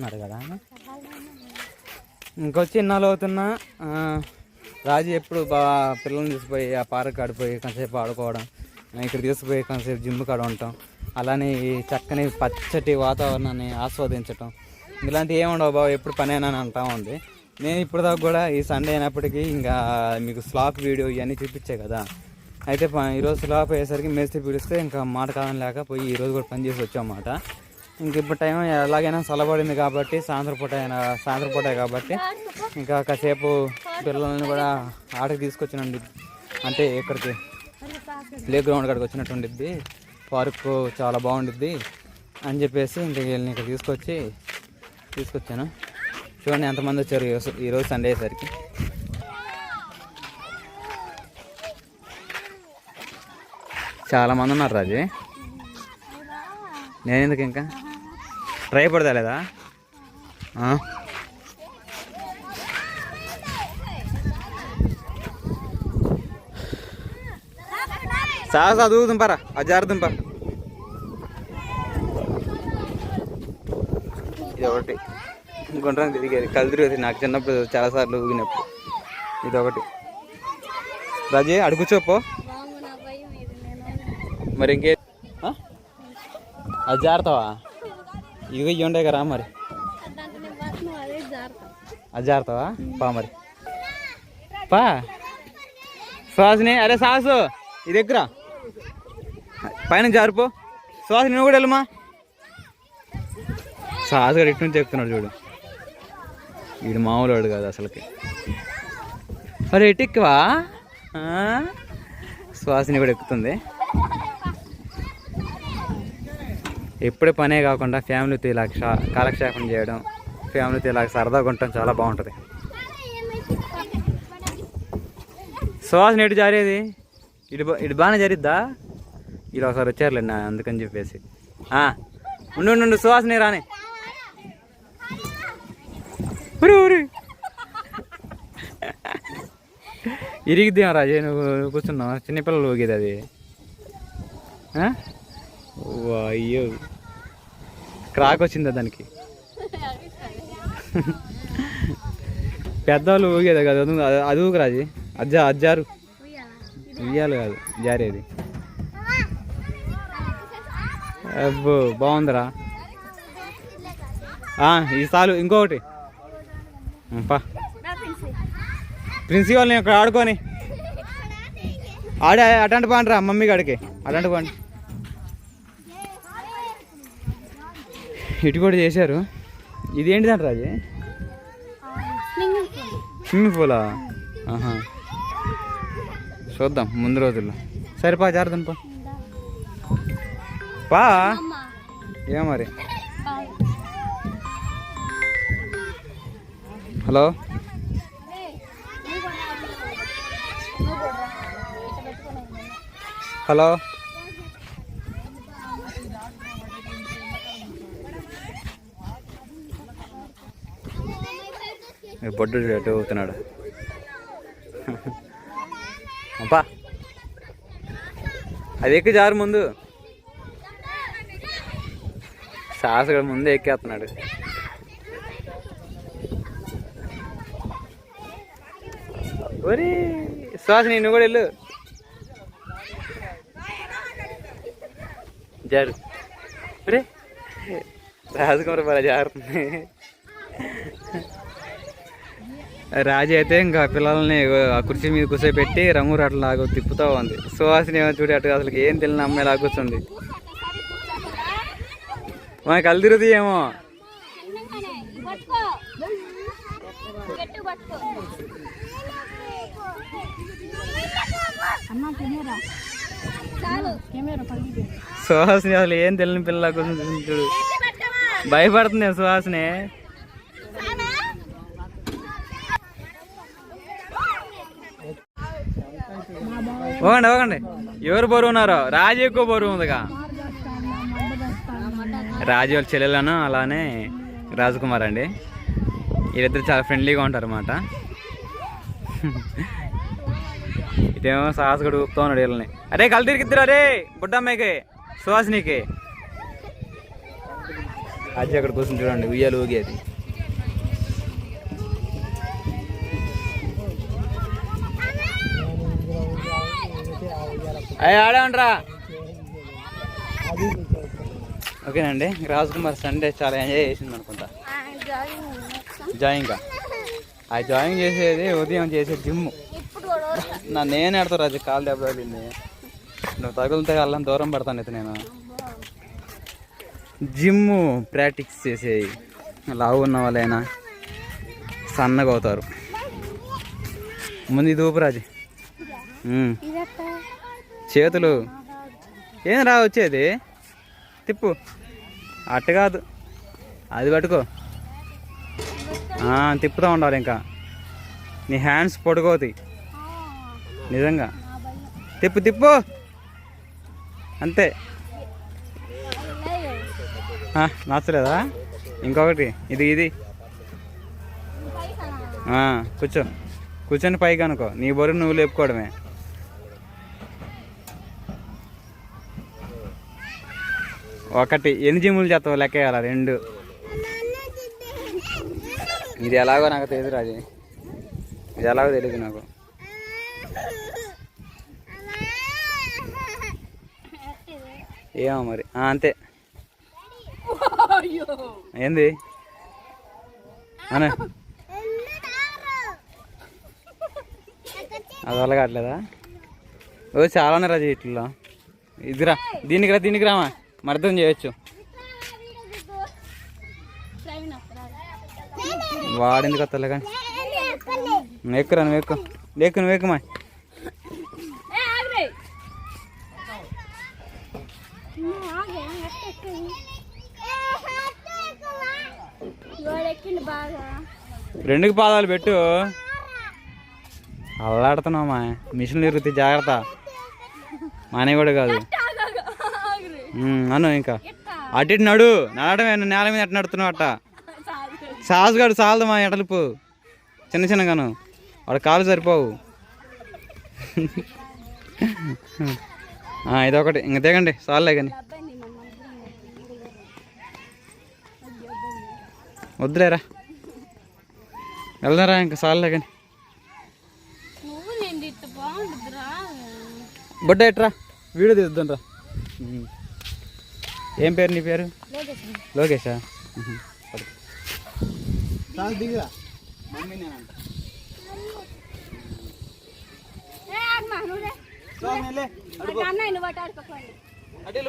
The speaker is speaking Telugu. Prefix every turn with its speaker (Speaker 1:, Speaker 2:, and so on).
Speaker 1: ఉన్నారు కదా ఇంకొచ్చి ఇన్నాళ్ళు అవుతున్నా రాజు ఎప్పుడు బా పిల్లల్ని తీసుకుపోయి ఆ పార్క్ ఆడిపోయి కొంతసేపు ఆడుకోవడం ఇక్కడ తీసుకుపోయి కొంతసేపు జిమ్ కాడ ఉంటాం అలానే ఈ చక్కని పచ్చటి వాతావరణాన్ని ఆస్వాదించటం. ఇలాంటివి ఏముండవు బాబు ఎప్పుడు పనేనని అని అంటా ఉంది. నేను ఇప్పుడు దాకా కూడా ఈ సండే అయినప్పటికీ ఇంకా మీకు స్లాప్ వీడియో ఇవన్నీ చూపించే కదా. అయితే ఈరోజు స్లాప్ అయ్యేసరికి మేస్త్రి పిలిస్తే ఇంకా మాట కాదని లేక పోయి ఈరోజు కూడా పని చేసి వచ్చామాట ఇంక ఇప్పుడు టైం ఎలాగైనా చల్లబడింది కాబట్టి సాయంత్రం పూట సాయంత్రం పూట కాబట్టి ఇంకా కాసేపు పిల్లల్ని కూడా ఆటకి తీసుకొచ్చినండి. అంటే ఇక్కడికి ప్లే గ్రౌండ్ కాడికి వచ్చినట్టు ఉండిద్ది పార్క్ చాలా బాగుండిద్ది అని చెప్పేసి ఇంక వీళ్ళని ఇక్కడ తీసుకొచ్చి తీసుకొచ్చాను. చూడండి ఎంతమంది వచ్చారు ఈరోజు ఈరోజు సండే అయ్యేసరికి. చాలామంది ఉన్నారు రాజు. నేను ఎందుకు ఇంకా? ట్రై పడతా లేదా ఆ? సాహస దూకు దుంపరా అజారు దుంప ఇది ఒకటి. గుండ్రం తిరిగేది. కళ్ళు తిరిగేది. నాకు చిన్నప్పుడు చాలాసార్లు ఊగినప్పుడు. ఇది ఒకటి. రాజీ అడుగుచోపో మరి ఇంకే? అది జారుతావా? ఇదిగో ఇవి ఉండే కదా మరి. అది జారుతావా? పా మరి. పా. సుహాసిని అరే సాసు ఇది దగ్గర పైన జారిపో. సుహాసిని నువ్వు కూడా వెళ్ళమా? సాసు గారు ఇటు నుంచి ఎక్కుతున్నాడు చూడు. వీడు మామూలు వాడు కాదు అసలుకి. మరి ఇటు ఎక్కువా? సుహాసిని కూడా ఎక్కుతుంది. ఎప్పుడే పనే కాకుండా ఫ్యామిలీతో ఇలా కాలక్షేపం చేయడం ఫ్యామిలీతో ఇలా సరదాగా ఉండటం చాలా బాగుంటుంది. సువాసన ఎటు జారేది? ఇటు ఇటు బాగానే జరిద్దా? ఇలా ఒకసారి వచ్చారులే నా అందుకని చెప్పేసి. ఉండు ఉండు, సువాసన రానే. ఉరి ఉరి. రాజే నువ్వు కూర్చున్నావు? చిన్నపిల్లలు ఊగేది అది. అయ్యో. క్రాక్ వచ్చిందా దానికి? పెద్దవాళ్ళు ఊగేది కదా. అది అది- అజ్జా అజ్జారు? ఉయ్యాలి కాదు జారేది. అబ్బో బాగుందిరా. ఈ సాలు ఇంకొకటి. పా. ప్రిన్సిపాల్ని నేను ఇక్కడ ఆడుకొని. ఆడే అటెండ్ పాండ్రా మమ్మీ కాడికి. అటెండ్ పాండి ఇటు కూడా చేశారు. ఇది ఏంటిదంట రాజు? స్విమ్మింగ్ పూలా? ఆహా. చూద్దాం ముందు రోజుల్లో. సరిపా జారుదాం పా. పా. ఏ మరి. హలో? హలో? బొడ్డు అటు అవుతున్నాడు అబ్బా. అది ఎక్కి జారు ముందు. సాహసగడు ముందే ఎక్కేస్తున్నాడు. ఒరే శ్వాస నేను కూడా వెళ్ళు. జారు. ఒరే రాజకుమార్ బాగా జారుతుంది. రాజు అయితే ఇంకా పిల్లల్ని ఆ కుర్చీ మీద కూర్చోబెట్టి రంగు రాట్లు లాగా తిప్పుతూ ఉంది. సువాసిని ఏమో చూడు అటు అసలు ఏం తెలియని అమ్మాయి లాగా కూర్చుంది. మనకి కళ్ళు ఏమో? సుహాసిని అసలు ఏం తెలియని పిల్ల కూర్చుంది చూడు. భయపడుతుంది సుహాసిని. ఓకండి ఓకండి ఎవరు బరువు ఉన్నారో రాజు ఎక్కువ బరువు ఉందిగా రాజు వాళ్ళ చెల్లెలను అలానే రాజకుమార్ అండి వీళ్ళిద్దరు చాలా ఫ్రెండ్లీగా ఉంటారు అన్నమాట ఇదేమో సాహసకుడు ఊపుతా ఉన్నాడు వీళ్ళని అరే కళ్ళు తిరిగిద్దరు అరే బుడ్డమ్మాయికి సుహాసినికి అజయ్ అక్కడ కూర్చొని చూడండి ఉయ్యాలు ఊగేది అది ఆడే ఉండరా. ఓకేనండి రాజ్ కుమార్ సండే చాలా ఎంజాయ్ చేసింది అనుకుంటా. జాయింగ్ ఆ జాయింగ్ చేసేది ఉదయం చేసే జిమ్ నా నేను ఆడతా రాజు కాలు దెబ్బ తగిలింది. నువ్వు తగులుతే అల్లం దూరం పడతాను అయితే నేను. జిమ్ ప్రాక్టీస్ చేసేది లావు ఉన్న వాళ్ళైనా సన్నగా అవుతారు. ముందు ఇది ఊపు రాజు. చేతులు. ఏం రా వచ్చేది? తిప్పు. అట్ట కాదు. అది పట్టుకో. తిప్పుతూ ఉండాలి ఇంకా. నీ హ్యాండ్స్ పొడుగవుతాయి నిజంగా. తిప్పు తిప్పు. అంతే. నచ్చలేదా? ఇంకొకటి. ఇది ఇది. కూర్చో. కూర్చొని పైకి అనుకో. నీ బరువు నువ్వు లేపుకోవడమే. ఒకటి. ఎన్ని జిమ్ములు చేస్తావు? లెక్క వేయాలా? రెండు. ఇది ఎలాగో నాకు తెలియదు రాజు. ఇది ఎలాగో తెలియదు నాకు. ఏమో మరి. అంతే. ఏంది? అనే. అది వల్ల కావట్లేదా? ఓ చాలానే రాజు ఇట్లా. ఇదిరా. దీనికి రా దీనికి రామా? మర్థం చేయొచ్చు. వాడింది కొత్తలే కానీ? నువ్వు ఎక్కురా నువ్వు ఎక్కు లేకు నువ్వు ఎక్కుమా రెండుకి పాదాలు పెట్టు. అల్లాడుతున్నామా మిషన్ ఇరుగుతాయి జాగ్రత్త. మానే కూడా కాదు. అను ఇంకా. అటు ఇటు నడు నడవడమే నేల మీద ఎట్ట నడుతున్నావు అట్ట సాసుగాడు చాలదు మా ఎడలుపు. చిన్న చిన్నగాను. వాడు కాలు సరిపోవు. ఇదొకటి. ఇంక దిగండి చాలులే కానీ. వద్దులేరా. వెళ్దారా ఇంకా చాలులే కానీ. బొడ్డ ఎట్రా? వీడియో తీద్దాం రా. ఏం పేరు నీ పేరు? లోకేషా
Speaker 2: అటు